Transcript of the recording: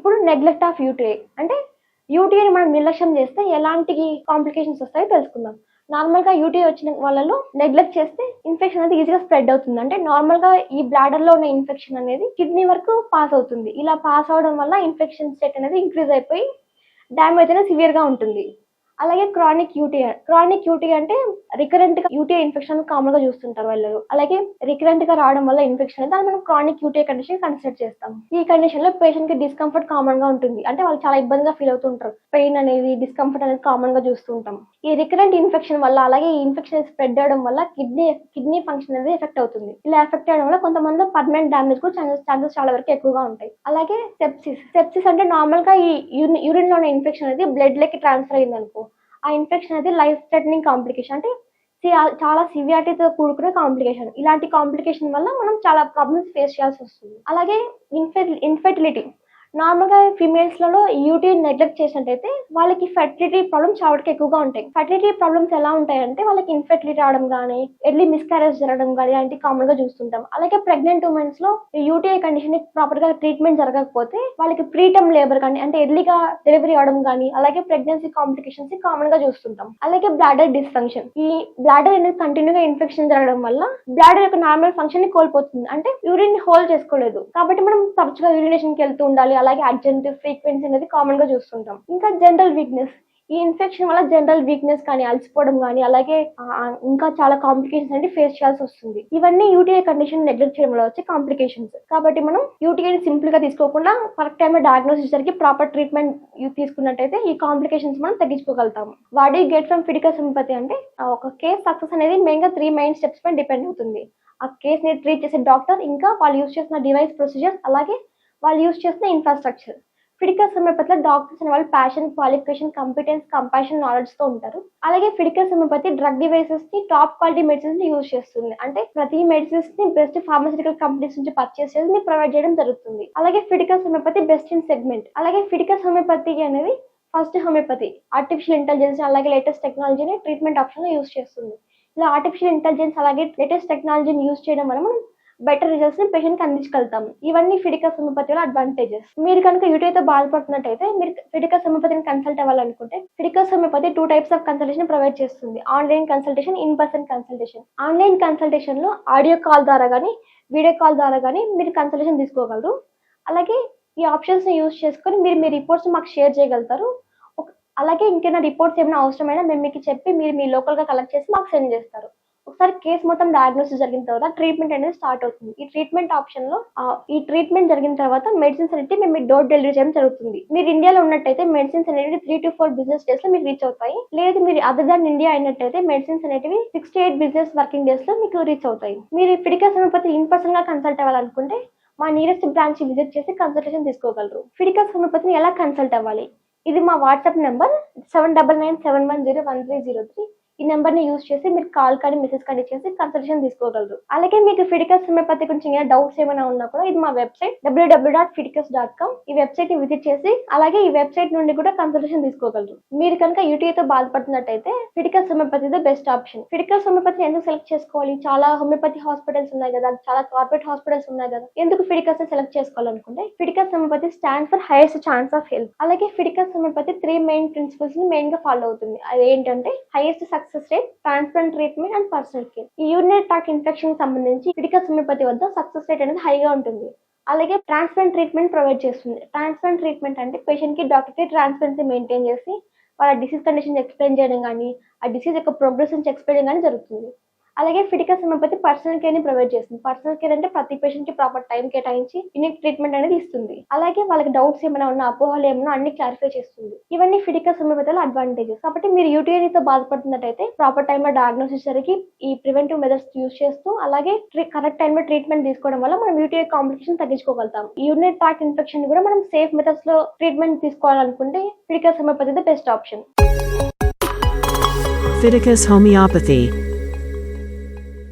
ఇప్పుడు neglect of UTI అంటే యూటీఐని మనం నిర్లక్ష్యం చేస్తే ఎలాంటి కాంప్లికేషన్స్ వస్తాయో తెలుసుకుందాం. నార్మల్గా యూటీఐ వచ్చిన వాళ్ళలో నెగ్లెక్ట్ చేస్తే ఇన్ఫెక్షన్ అనేది ఈజీగా స్ప్రెడ్ అవుతుంది. అంటే నార్మల్గా ఈ బ్లాడర్లో ఉన్న ఇన్ఫెక్షన్ అనేది కిడ్నీ వరకు పాస్ అవుతుంది. ఇలా పాస్ అవడం వల్ల ఇన్ఫెక్షన్ స్టేట్ అనేది ఇంక్రీజ్ అయిపోయి డ్యామేజ్ అనేది సివియర్గా ఉంటుంది. అలాగే క్రానిక్ యూటీఐ క్రానిక్ యూటీఐ అంటే రికరెంట్గా యూటీఐ ఇన్ఫెక్షన్ కామన్గా చూస్తుంటారు వాళ్ళు. అలాగే రికరెంట్గా రావడం వల్ల ఇన్ఫెక్షన్ అయితే దాన్ని మనం క్రానిక్ యూటీఐ కండిషన్ కన్సిడర్ చేస్తాం. ఈ కండిషన్లో పేషెంట్కి డిస్కంఫర్ట్ కామన్గా ఉంటుంది. అంటే వాళ్ళు చాలా ఇబ్బందిగా ఫీల్ అవుతుంటారు. పెయిన్ అనేది డిస్కంఫర్ట్ అనేది కామన్గా చూస్తుంటాం. ఈ రికరెంట్ ఇన్ఫెక్షన్ వల్ల అలాగే ఈ ఇన్ఫెక్షన్ స్ప్రెడ్ అవడం వల్ల కిడ్నీ కిడ్నీ ఫంక్షన్ అనేది ఎఫెక్ట్ అవుతుంది. ఇలా ఎఫెక్ట్ అవడం వల్ల కొంతమంది పర్మనెంట్ డామేజ్ కూడా ఛాన్సెస్ చాలా వరకు ఎక్కువగా ఉంటాయి. అలాగే సెప్సిస్ సెప్సిస్ అంటే నార్మల్గా ఈ యూరిన్లోనే ఇన్ఫెక్షన్ అనేది బ్లడ్ లెక్కి ట్రాన్స్ఫర్ అయింది అనుకో ఆ ఇన్ఫెక్షన్ అనేది లైఫ్ థ్రెటనింగ్ కాంప్లికేషన్ అంటే సి- చాలా సివియారిటీతో కూడుకునే కాంప్లికేషన్ ఇలాంటి కాంప్లికేషన్ వల్ల మనం చాలా ప్రాబ్లమ్స్ ఫేస్ చేయాల్సి వస్తుంది. అలాగే ఇన్ఫెర్ ఇన్ఫెర్టిలిటీ నార్మల్గా ఫీమేల్స్లలో యూటీ నెగ్లెక్ట్ చేసినట్టయితే వాళ్ళకి ఫెర్టిలిటీ ప్రాబ్లమ్స్ చాలా ఎక్కువగా ఉంటాయి. ఫెర్టిలిటీ ప్రాబ్లమ్స్ ఎలా ఉంటాయంటే వాళ్ళకి ఇన్ఫెర్టిలిటీ రావడం కానీ ఎర్లీ మిస్క్యారేజ్ జరగడం కానీ అలాంటి కామన్గా చూస్తుంటాం. అలాగే ప్రెగ్నెంట్ ఉమెన్స్లో యూటీఐ కండిషన్ ప్రాపర్గా ట్రీట్మెంట్ జరగకపోతే వాళ్ళకి ప్రీటమ్ లేబర్ కానీ అంటే ఎర్లీగా డెలివరీ అవడం కానీ అలాగే ప్రెగ్నెన్సీ కాంప్లికేషన్స్ కామన్గా చూస్తుంటాం. అలాగే బ్లాడర్ డిస్ఫంక్షన్ ఈ బ్లాడర్ అనేది కంటిన్యూగా ఇన్ఫెక్షన్ జరగడం వల్ల బ్లాడర్ యొక్క నార్మల్ ఫంక్షన్ని కోల్పోతుంది. అంటే యూరిన్ హోల్డ్ చేసుకోలేదు. కాబట్టి మనం తరచుగా యూరినేషన్కి వెళ్తూ ఉండాలి అలాగే అర్జెంట్ ఫ్రీక్వెన్సీ అనేది కామన్గా చూస్తుంటాం. ఇంకా జనరల్ వీక్నెస్ ఈ ఇన్ఫెక్షన్ వల్ల జనరల్ వీక్నెస్ కానీ అలసిపోవడం కానీ అలాగే ఇంకా చాలా కాంప్లికేషన్స్ అంటే ఫేస్ చేయాల్సి వస్తుంది. ఇవన్నీ యూటీఐ కండిషన్ నెగ్లెక్ట్ చేయడం వల్ల వచ్చే కాంప్లికేషన్స్ కాబట్టి మనం యూటీఐని సింపుల్గా తీసుకోకుండా కరెక్ట్ టైంలో డయాగ్నోసిస్ జరిగి ప్రాపర్ ట్రీట్మెంట్ తీసుకున్నట్టయితే ఈ కాంప్లికేషన్స్ మనం తగ్గించుకోగలుగుతాము. వాడి గెట్ ఫ్రమ్ ఫిడికల్ సింపతి అంటే ఒక కేస్ సక్సెస్ అనేది మెయిన్గా త్రీ మెయిన్ స్టెప్స్ పైన డిపెండ్ అవుతుంది. ఆ కేస్ని ట్రీట్ చేసే డాక్టర్ ఇంకా వాళ్ళు యూజ్ చేసిన డివైస్ ప్రొసీజర్స్ అలాగే వాళ్ళు యూస్ చేసిన ఇన్ఫ్రాస్ట్రక్చర్ ఫిడికల్ హోమియోపతిలో డాక్టర్స్ అనే వాళ్ళు ప్యాషన్ క్వాలిఫికేషన్ కంపిటెన్స్ కంపాషన్ నాలెడ్జ్తో ఉంటారు. అలాగే ఫిడికల్ సమయపతి డ్రగ్ డివైసెస్ని టాప్ క్వాలిటీ మెడిసిన్స్ని యూజ్ చేస్తుంది. అంటే ప్రతి మెడిసిన్స్ని బెస్ట్ ఫార్మసిటికల్ కంపెనీస్ నుంచి పర్చేస్ చేసి ప్రొవైడ్ చేయడం జరుగుతుంది. అలాగే ఫిడికల్ సమయపతి బెస్ట్ ఇన్ సెగ్మెంట్ అలాగే ఫిడికల్ సమయపతి అనేది ఫస్ట్ హోమియోపతి ఆర్టిఫిషియల్ ఇంటెలిజెన్స్ అలాగే లేటెస్ట్ టెక్నాలజీని ట్రీట్మెంట్ ఆప్షన్ యూజ్ చేస్తుంది. ఇలా ఆర్టిఫిషియల్ ఇంటెలిజెన్స్ అలాగే లేటెస్ట్ టెక్నాలజీని యూజ్ చేయడం వల్ల మనం బెటర్ రిజల్ట్స్ని పేషెంట్కి అందించగలుగుతాము. ఇవన్నీ ఫిడికస్ హోమియోపతిలో అడ్వాంటేజెస్ మీరు కనుక యూటీఐతో బాధపడుతున్నట్టయితే మీరు ఫిడికస్ హోమియోపతిని కన్సల్ట్ అవ్వాలనుకుంటే Fiticus homeopathy two types of consultation provide చేస్తుంది. Online consultation in person consultation online కన్సల్టేషన్లో audio call ద్వారా కానీ వీడియో కాల్ ద్వారా కానీ మీరు కన్సల్టేషన్ తీసుకోగలరు. అలాగే ఈ ఆప్షన్స్ని యూజ్ చేసుకొని మీరు మీ రిపోర్ట్స్ మాకు షేర్ చేయగలుగుతారు. అలాగే ఇంకేమైనా రిపోర్ట్స్ ఏమైనా అవసరమైనా మేము మీకు చెప్పి మీరు మీ లోకల్గా కలెక్ట్ చేసి మాకు సెండ్ చేస్తారు. ఒకసారి కేసు మొత్తం డయాగ్నోసిస్ జరిగిన తర్వాత ట్రీట్మెంట్ అనేది స్టార్ట్ అవుతుంది. ఈ ట్రీట్మెంట్ ఆప్షన్లో ఈ ట్రీట్మెంట్ జరిగిన తర్వాత మెడిసిన్స్ అనేది మేము డోర్ డెలివరీ చేయడం జరుగుతుంది. మీరు ఇండియాలో ఉన్నట్టయితే మెడిసిన్స్ అనేవి త్రీ టు ఫోర్ బిజినెస్ డేస్లో మీకు రీచ్ అవుతాయి. లేదు మీరు అదర్ దాన్ ఇండియా అయినట్టయితే మెడిసిన్స్ అనేటివి సిక్స్టీ ఎయిట్ బిజినెస్ వర్కింగ్ డేస్లో మీకు రీచ్ అవుతాయి. మీరు ఫిడికా హోమియోపతి ఇన్ పర్సన్గా కన్సల్ట్ అవ్వాలనుకుంటే మా నియరెస్ట్ బ్రాంచ్ విజిట్ చేసి కన్సల్టేషన్ తీసుకోగలరు. ఫిడికా హోమియోపతిని ఎలా కన్సల్ట్ అవ్వాలి? ఇది మా WhatsApp number seven double nine seven one zero one three zero three ఈ నెంబర్ని చేసి మీరు కాల్ కానీ మెసేజ్ కానీ చేసి కన్సల్టేషన్ తీసుకోగలరు. అలాగే మీకు ఫిడికస్ హోమియోపతి గురించి ఏమైనా డౌట్స్ ఏమైనా ఉన్నా కూడా ఇది మా website WW dot Fiticus dot com. ఈ వెబ్సైట్ని విజిట్ చేసి అలాగే ఈ వెబ్సైట్ నుండి కూడా కన్సల్టేషన్ తీసుకోగలరు. మీరు కనుక యూటీఐతో బాధపడుతున్నట్టయితే Fiticus homeopathy the best option Fiticus homeopathy ఎందుకు సెలెక్ట్ చేసుకోవాలి? చాలా హోమియోపతి హాస్పిటల్స్ ఉన్నాయి కదా చాలా కార్పొరేట్ హాస్పిటల్స్ ఉన్నాయి కదా ఎందుకు ఫిడికస్ సెలెక్ట్ చేసుకోవాలనుకుంటే? Fiticus homeopathy stand for highest chance of health అలాగే ఫిడికస్ హోమియోపతి త్రీ మెయిన్ ప్రిన్సిపల్స్ని మెయిన్గా ఫాలో అవుతుంది. అది ఏంటంటే highest success success rate transplant treatment and personal care. ఈ యూరినరీ ట్రాక్ ఇన్ఫెక్షన్ సంబంధించి క్రిటికల్ సమీపతి వద్ద సక్సెస్ రేట్ అనేది హైగా ఉంటుంది. అలాగే ట్రాన్స్ప్లాంట్ ట్రీట్మెంట్ ప్రొవైడ్ చేస్తుంది. ట్రాన్స్ప్లాంట్ ట్రీట్మెంట్ అంటే పేషెంట్కి డాక్టర్కి ట్రాన్స్పరెన్సీ మెయింటైన్ చేసి వాళ్ళ డిసీజ్ కండిషన్ ఎక్స్ప్లెయిన్ చేయడం కానీ ఆ డిసీజ్ యొక్క ప్రోగ్రెస్ నుంచి ఎక్స్ప్లెయిన్ చేయడం కానీ జరుగుతుంది. అలాగే ఫిడికస్ సమయపతి పర్సనల్ కేర్ని ప్రొవైడ్ చేస్తుంది. పర్సనల్ కేర్ అంటే ప్రతి పేషెంట్కి ప్రాపర్ టైం కేటాయించి యూనిక్ ట్రీట్మెంట్ అనేది ఇస్తుంది. అలాగే వాళ్ళకి డౌట్స్ ఏమైనా ఉన్నా అపోహలు ఏమైనా అన్ని క్లారిఫై చేస్తుంది. ఇవన్నీ ఫిటికల్ హోమియోపతిలో అడ్వాంటేజెస్ కాబట్టి మీరు యూటీఐతో బాధపడుతున్నట్టయితే ప్రాపర్ టైంలో డయాగ్నోసిస్ జరిగి ఈ ప్రివెంటివ్ మెథడ్స్ యూస్ చేస్తూ అలాగే కరెక్ట్ టైంలో ట్రీట్మెంట్ తీసుకోవడం వల్ల మనం యూటీఐ కాంప్లికేషన్ తగ్గించుకోగలుగుతాం. ఈ యూరినరీ ట్రాక్ ఇన్ఫెక్షన్ కూడా మనం సేఫ్ మెథడ్స్లో ట్రీట్మెంట్ తీసుకోవాలనుకుంటే Fiticus homeopathy best option Fiticus Homeopathy